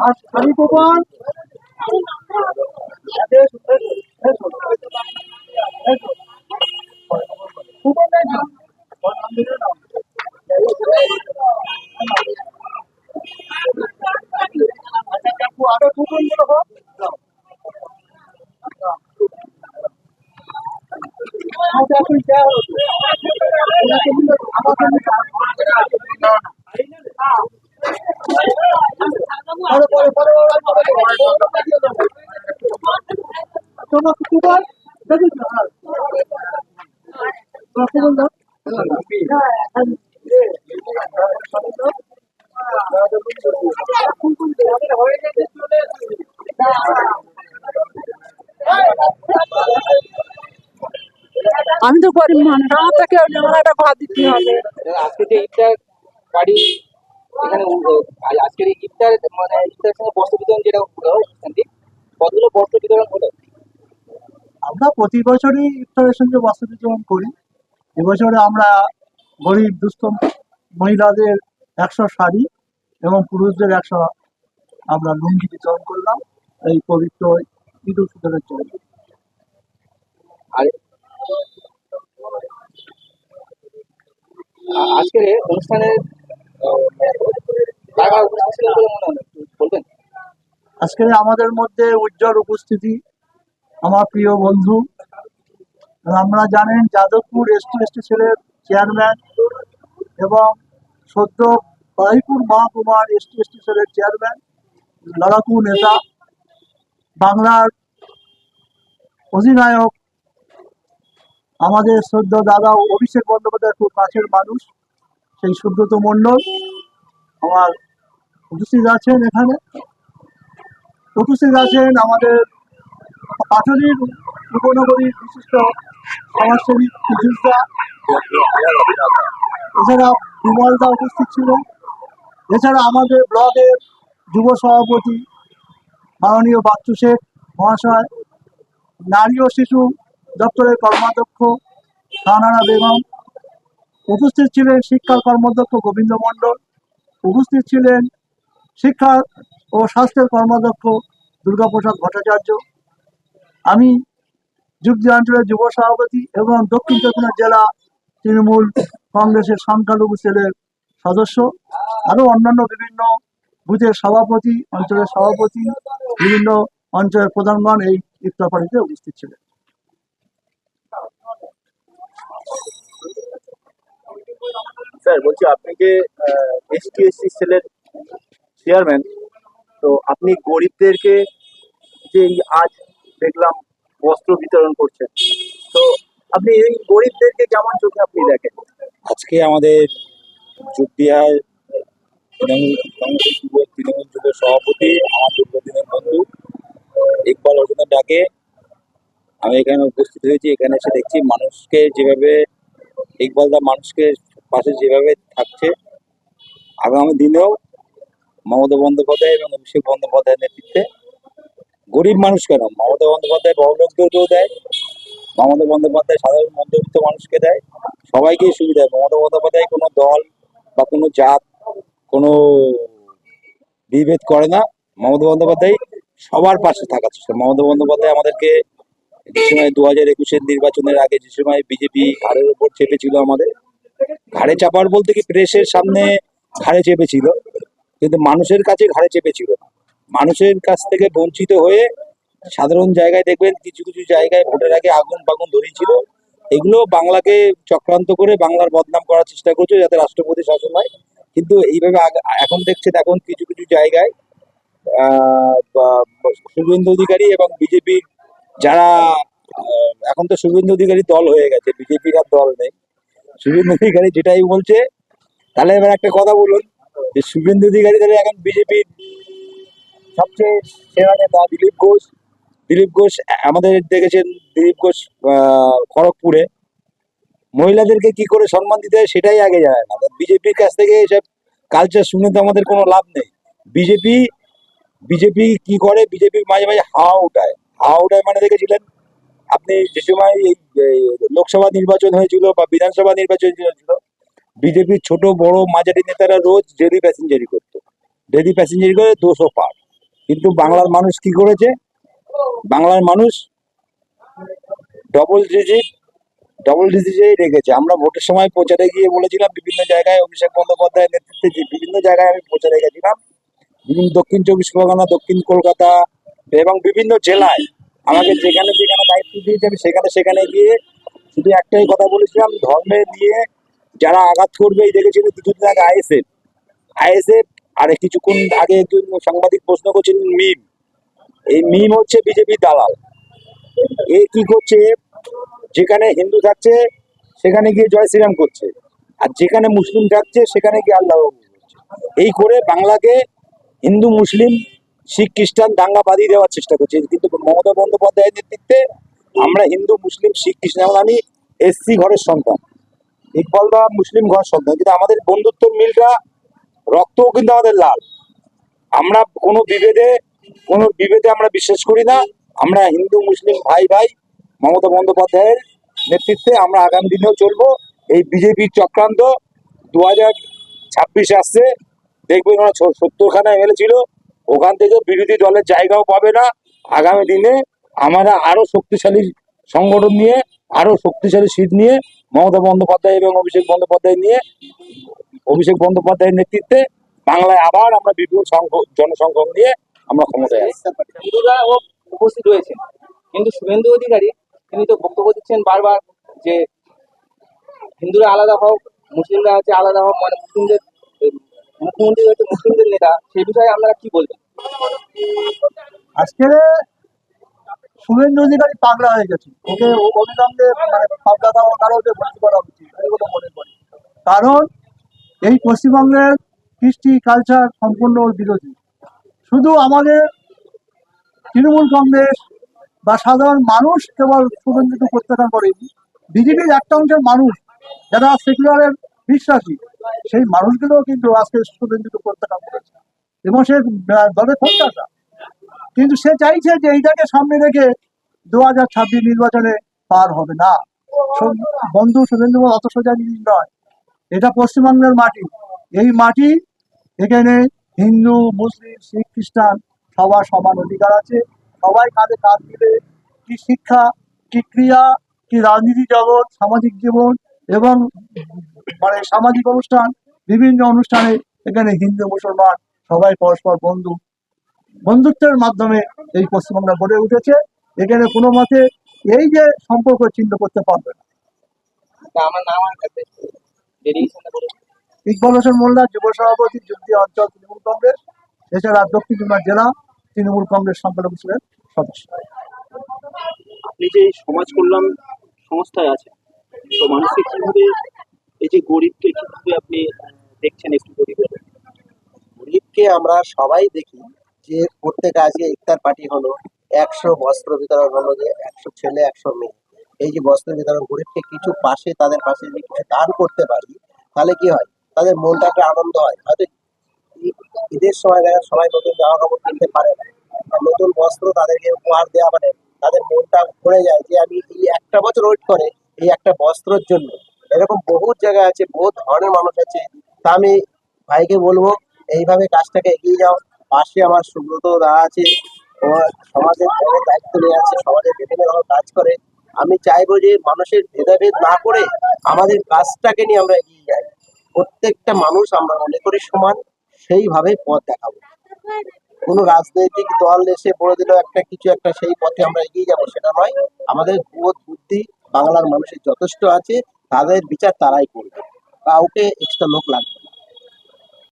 আমি কোপন আরও কুপনগুলো হোক আমাকে এখন দেওয়া হলো ওনাকে দিলে আমাকে নিতে পরে পরে পরে ওরা পরে তোমার কুপন দেখিস না তোমার কুপন আমি তো গরিব মানুষ আমার তো কেউ একটা ঘর দিতে হবে। আজকে যে ইফতার বাড়ি এখানে আজকের ইফতার মানে ইফতার সঙ্গে বস্ত্র বিতরণ যেটা হলো কতগুলো বস্ত্র বিতরণ হলো? আমরা প্রতি বছরই ইফতারের সঙ্গে বস্ত্র বিতরণ করি। এবছরে আমরা গরিব দুস্থ মহিলাদের একশো শাড়ি এবং পুরুষদের একশো আমরা লুঙ্গি বিতরণ করলাম। এই পবিত্র ঈদ উল ফিতরের জন্য। আর আজকের অনুষ্ঠানের আহ, কারা কারা উপস্থিত ছিলেন বলে মনে হলো একটু বলবেন আজকে আমাদের মধ্যে উজ্জ্বল উপস্থিতি, আমার প্রিয় বন্ধু আমরা জানেন যাদবপুর এসটি এসটি সেলের চেয়ারম্যান এবং সদ্য বারিপুর মহকুমার এসটি সেলের চেয়ারম্যান লড়াকু নেতা, বাংলার অধিনায়ক, আমাদের সদ্য দাদা অভিষেক বন্দ্যোপাধ্যায় খুব কাছের মানুষ, সেই সুব্রত মণ্ডল, আমার উপস্থিত আছেন এখানে? উপস্থিত আছেন আমাদের পাটলির উপনগরীর বিশিষ্ট সমাজসেবী এছাড়া বিমলদা উপস্থিত ছিলেন। এছাড়া আমাদের ব্লকের যুব সভাপতি মাননীয় বাচ্চু শেখ মহাশয়, নারী ও শিশু দপ্তরের কর্মাধ্যক্ষ শাহানা বেগম। উপস্থিত ছিলেন শিক্ষা কর্মাধ্যক্ষ গোবিন্দ মণ্ডল। উপস্থিত ছিলেন শিক্ষা ও স্বাস্থ্যের কর্মাধ্যক্ষ দুর্গাপ্রসাদ ভট্টাচার্য। আমি যুক্তি অঞ্চলের যুব সভাপতি এবং দক্ষিণ চব্বিশ জেলা তৃণমূল কংগ্রেসের সংখ্যালঘু সেলের সদস্য, আরও অন্যান্য বিভিন্ন বুথের সভাপতি, অঞ্চলের সভাপতি, বিভিন্ন অঞ্চলের প্রধানগণ এই ইফতার পার্টিতে উপস্থিত ছিলেন। স্যার, বলছি, আপনি যে এসটি এসসি সেলের চেয়ারম্যান তো আপনি গরিবদেরকে যে আজ দেখলাম বস্ত্র বিতরণ করছেন, তো আপনি এই গরিবদেরকে কেমন চোখে আপনি দেখেন? আজকে আমাদের যুগবিহার তৃণমূল কংগ্রেস যুব তৃণমূল যুব সভাপতি, আমার দীর্ঘদিনের বন্ধু, ইকবাল হোসেনের ডাকে আমি এখানে উপস্থিত হয়েছি, এখানে এসে দেখছি মানুষকে যেভাবে ইকবাল দা মানুষকে পাশে যেভাবে থাকছে, আগামী দিনেও মমতা বন্দ্যোপাধ্যায় এবং অভিষেক বন্দ্যোপাধ্যায়ের নেতৃত্বে। গরিব মানুষ কেন? মমতা বন্দ্যোপাধ্যায় বড় লোকদেরকেও দেয়, মমতা বন্দ্যোপাধ্যায় সাধারণ মধ্যবিত্ত মানুষকে দেয়, সবাইকেই সুবিধা মমতা বন্দ্যোপাধ্যায় কোনো দল বা কোনো জাত, কোনো বিভেদ করে না। মমতা বন্দ্যোপাধ্যায় সবার পাশে থাকার চেষ্টা। মমতা বন্দ্যোপাধ্যায় আমাদেরকে যে সময় দু হাজার একুশের নির্বাচনের আগে যে সময় বিজেপি ঘাড়ের উপর চেপেছিল আমাদের, ঘাড়ে চাপার বলতে কি প্রেসের সামনে ঘাড়ে চেপেছিল কিন্তু মানুষের কাছে ঘাড়ে চেপেছিল। মানুষের কাছ থেকে বঞ্চিত হয়ে সাধারণ জায়গায় দেখবেন কিছু কিছু জায়গায় ভোটের আগে আগুন বাগুন ধরিয়েছিল এগুলো বাংলাকে চক্রান্ত করে বাংলার বদনাম করার চেষ্টা করছে যাতে রাষ্ট্রপতি শাসন হয়। কিন্তু এইভাবে এখন দেখছেন এখন কিছু কিছু জায়গায় শুভেন্দু অধিকারী এবং বিজেপির যারা এখন তো শুভেন্দু অধিকারী দল হয়ে গেছে, বিজেপির আর দল নেই। শুভেন্দু অধিকারী যেটাই বলছে, তাহলে এবার একটা কথা বলুন যে শুভেন্দু অধিকারী তাহলে এখন বিজেপির সবচেয়ে সেরা নেতা দিলীপ ঘোষ। দিলীপ ঘোষ আমাদের দেখেছেন দিলীপ ঘোষ খড়গপুরে। মহিলাদেরকে কি করে সম্মান দিতে হয় সেটাই আগে জানে না। বিজেপির কাছ থেকে এসব কালচার শুনে তো আমাদের কোনো লাভ নেই। বিজেপি বিজেপি কি করে? বিজেপি মাঝে মাঝে হাওয়া উঠায়। হাওয়া উঠায় মানে দেখেছিলেন? আপনি যে সময় এই, লোকসভা নির্বাচন হয়েছিল বা বিধানসভা নির্বাচন হয়েছিল বিজেপির ছোট, বড়, মাঝারি নেতারা রোজ ডেলি প্যাসেঞ্জারি করতো। ডেলি প্যাসেঞ্জারি করে দুশো পার। কিন্তু বাংলার মানুষ কি করেছে? বাংলার মানুষ ডবল ডিজিট ডবল ডিজিটেই রেখেছে। আমরা ভোটের সময় প্রচারে গিয়ে বলেছিলাম, বিভিন্ন জায়গায় অভিষেক বন্দ্যোপাধ্যায়ের নেতৃত্বে যে বিভিন্ন জায়গায় আমি প্রচারে গেছিলাম, বিভিন্ন দক্ষিণ চব্বিশ পরগনা, দক্ষিণ কলকাতা এবং বিভিন্ন জেলায়। আমাকে যেখানে যেখানে দায়িত্ব দিয়েছে, আমি সেখানে সেখানে গিয়ে শুধু একটাই কথা বলেছিলাম, ধর্মে নিয়ে যারা আঘাত করবে, এই দেখেছিলেন কিছুদিন আগে আইএসএফ। আইএসএফ আর কিছুক্ষণ আগে একজন সাংবাদিক প্রশ্ন করছিলেন মিম। এই মিম হচ্ছে বিজেপি দালাল। এ কি করছে? যেখানে হিন্দু থাকছে, সেখানে গিয়ে জয় শ্রীরাম করছে। আর যেখানে মুসলিম থাকছে, সেখানে গিয়ে আল্লাহ এই করে বাংলাকে হিন্দু, মুসলিম, শিখ, খ্রিস্টান দাঙ্গা বাঁধিয়ে দেওয়ার চেষ্টা করছে। কিন্তু মমতা বন্দ্যোপাধ্যায়ের নেতৃত্বে আমরা হিন্দু, মুসলিম, শিখ, খ্রিস্টান, আমি এসসি ঘরের সন্তান। ইকবাল বা মুসলিম ঘর সন্তান, কিন্তু আমাদের বন্ধুত্বর মিলটা, রক্তও কিন্তু আমাদের লাল। আমরা কোনো বিভেদে কোনো বিভেদে আমরা বিশ্বাস করি না। আমরা হিন্দু, মুসলিম, ভাই ভাই, মমতা বন্দ্যোপাধ্যায়ের নেতৃত্বে আমরা আগামী দিনেও চলবো। এই বিজেপির চক্রান্ত দু হাজার ছাব্বিশে আসছে। দেখবেন ওরা সত্তরখানা এমএলএ ছিল। ওখান থেকে বিরোধী দলের জায়গাও পাবে না। আগামী দিনে আমরা আরও শক্তিশালী সংগঠন নিয়ে, আরও শক্তিশালী সিট নিয়ে মমতা বন্দ্যোপাধ্যায় এবং অভিষেক বন্দ্যোপাধ্যায় নিয়ে অভিষেক বন্দ্যোপাধ্যায়ের নেতৃত্বে বাংলায় আবার আমরা বিপুল সংখ্যক জনসংখ্যক নিয়ে আমরা ক্ষমতায় ও উপস্থিত রয়েছে কিন্তু শুভেন্দু অধিকারী তিনি তো বক্তব্য দিচ্ছেন বারবার যে হিন্দুরা আলাদা হোক মুসলিমরা হচ্ছে আলাদা হোক মানে মুসলিমদের মুখ্যমন্ত্রী হচ্ছে মুসলিমদের নেতা সেই বিষয়ে আপনারা কি বলবেন? আজকে শুভেন্দু অধিকারী পাগলা হয়ে গেছে? ওকে অবিলম্বে মানে পাগলা ভর্তি করা উচিত মনে করি। কারণ এই পশ্চিমবঙ্গের কৃষ্টি কালচার সম্পূর্ণ বিরোধী। শুধু আমাদের তৃণমূল কংগ্রেস বা সাধারণ মানুষ কেবল শুভেন্দুকে প্রত্যাখ্যান করেনি বিজেপির একটা অংশের মানুষ যারা সেকুলারের বিশ্বাসী সেই মানুষগুলো কিন্তু আজকে শুভেন্দুকে প্রত্যাখ্যান করেছে। এবং সে আহ, দলে প্রত্যাশা কিন্তু সে চাইছে যে এইটাকে সামনে রেখে দু ছাব্বিশ নির্বাচনে পার হবে না। বন্ধু শুভেন্দু অত সোজা জিনিস নয়। এটা পশ্চিমবঙ্গের মাটি। এই মাটি, এখানে হিন্দু, মুসলিম, শিখ, খ্রিস্টান সবার সমান অধিকার আছে। সবাই কাঁধে কাঁধ মিলে কি শিক্ষা, কি ক্রিয়া, কি রাজনীতি জগৎ, সামাজিক জীবন এবং মানে সামাজিক অনুষ্ঠান, বিভিন্ন অনুষ্ঠানে এখানে হিন্দু, মুসলমান সবাই পরস্পর বন্ধু। বন্ধুত্বের মাধ্যমে এই পশ্চিমবঙ্গ গড়ে উঠেছে। এখানে কোনো মতে এই যে সম্পর্ক চিহ্ন করতে পারবে না। আমার নাম ইকবাল হোসেন মোল্লা যুব সভাপতি যুক্তি অঞ্চল তৃণমূল কংগ্রেস এছাড়া দক্ষিণ দিনাজ জেলা তৃণমূল কংগ্রেস সম্পাদক ছিলেন সদস্য। আপনি যে এই সমাজ কল্যাণ সংস্থায় আছেন তো মানুষকে কীভাবে এই যে গরিবকে কীভাবে আপনি দেখছেন একটু যদি গরিবকে আমরা সবাই দেখি যে প্রত্যেক আজকে ইফতার পার্টি হলো, একশো বস্ত্র বিতরণ হলো যে একশো ছেলে, একশো মেয়ে। এই যে বস্ত্র বিতরণ গরিবকে কিছু পাশে, তাদের পাশে যদি কিছু দান করতে পারি, তাহলে কি হয়? তাদের মনটা একটা আনন্দ হয়। হয়তো ঈদের সময় দেখা, সবাই নতুন জামা কাপড় কিনতে পারে না। নতুন বস্ত্র তাদেরকে উপহার দেওয়া মানে তাদের মনটা ভরে যায় যে আমি এই একটা বছর ওয়েট করে এই একটা বস্ত্রের জন্য। এরকম বহু জায়গা আছে বহু ধরনের মানুষ আছে। তা আমি ভাইকে বলব, এইভাবে কাজটাকে এগিয়ে যাও। পাশে আমার সুব্রত দা আছে। সমাজের বড় দায়িত্ব নিয়ে আছে, সমাজের বিভিন্ন রকম কাজ করে। আমি চাইব যে মানুষের ভেদাভেদ না করে আমাদের কাজটাকে নিয়ে আমরা এগিয়ে যাই। প্রত্যেকটা মানুষ আমরা মনে করি সমান, সেইভাবে পথ দেখাবো। কোনো রাজনৈতিক দল এসে বলে দিল একটা কিছু, একটা সেই পথে আমরা এগিয়ে যাব, সেটা নয়। আমাদের বোধ, বুদ্ধি বাংলার মানুষের যথেষ্ট আছে, তাদের বিচার তারাই করবে। কাউকে এক্সট্রা লোক লাগবে।